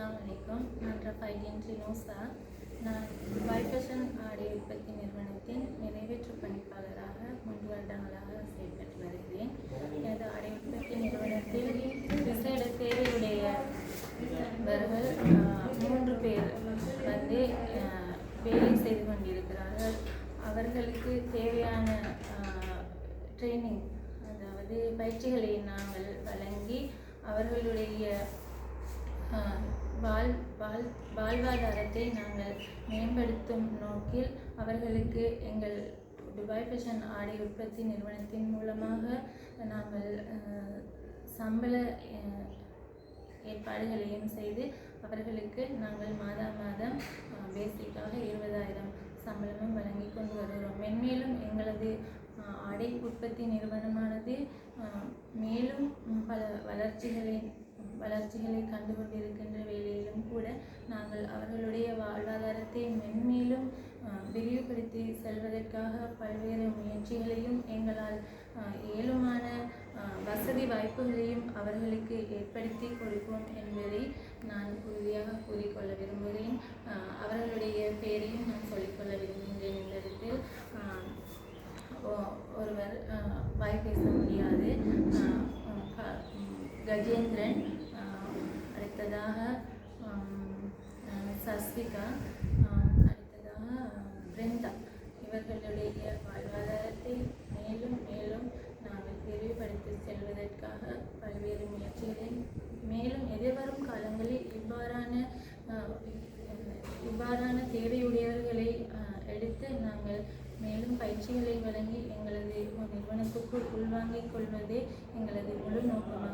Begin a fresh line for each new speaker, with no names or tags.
அஸ்லாம் அலைக்கும் நான் ரஃபைடின் ரினோசா நான் துபாய் ஃபேஷன் ஆடை உற்பத்தி நிறுவனத்தின் நிறைவேற்று பணிப்பாளராக மூன்று வருடங்களாக செயல்பட்டு வருகிறேன். எனது ஆடை உற்பத்தி நிறுவனத்தில் விசேட தேவையுடையவர்கள் மூன்று பேர் வந்து வேலை செய்து கொண்டிருக்கிறார்கள். அவர்களுக்கு தேவையான ட்ரைனிங் அதாவது பயிற்சிகளை நாங்கள் வழங்கி அவர்களுடைய வாழ் வாழ் வாழ்வாதாரத்தை நாங்கள் மேம்படுத்தும் நோக்கில் அவர்களுக்கு எங்கள் துபாய் ஃபேஷன் ஆடை உற்பத்தி நிறுவனத்தின் மூலமாக நாங்கள் சம்பள ஏற்பாடுகளையும் செய்து அவர்களுக்கு நாங்கள் மாதா மாதம் பேசிக்காக இருபதாயிரம் சம்பளமும் வழங்கி கொண்டு வருகிறோம். மென்மேலும் எங்களது ஆடை உற்பத்தி நிறுவனமானது மேலும் பல வளர்ச்சிகளை வளர்ச்சிகளை கண்டு கொண்டிருக்கின்ற நாங்கள் அவர்களுடைய வாழ்வாதாரத்தை மென்மேலும் விரிவுபடுத்தி செல்வதற்காக பல்வேறு முயற்சிகளையும் எங்களால் ஏழுமான வசதி வாய்ப்புகளையும் அவர்களுக்கு ஏற்படுத்தி கொடுப்போம் என்பதை நான் உறுதியாக கூறிக்கொள்ள விரும்புகிறேன். அவர்களுடைய பெயரையும் நான் சொல்லிக்கொள்ள விரும்புகின்றேன் இந்த இடத்தில். ஒ- ஒருவர் வாய் பேச முடியாது. கஜேந்திரன் அடுத்ததாக சஸ்விகா அடுத்ததாக பிருந்தா. இவர்களுடைய வாழ்வாதாரத்தை மேலும் மேலும் நாங்கள் விரிவுபடுத்தி செல்வதற்காக பல்வேறு முயற்சிகளை மேலும் எதிர்வரும் காலங்களில் இவ்வாறான இவ்வாறான தேவையுடையவர்களை எடுத்து நாங்கள் மேலும் பயிற்சிகளை வழங்கி எங்களது நிறுவனத்துக்குள் உள்வாங்கிக் கொள்வதே எங்களது முழு நோக்கமாக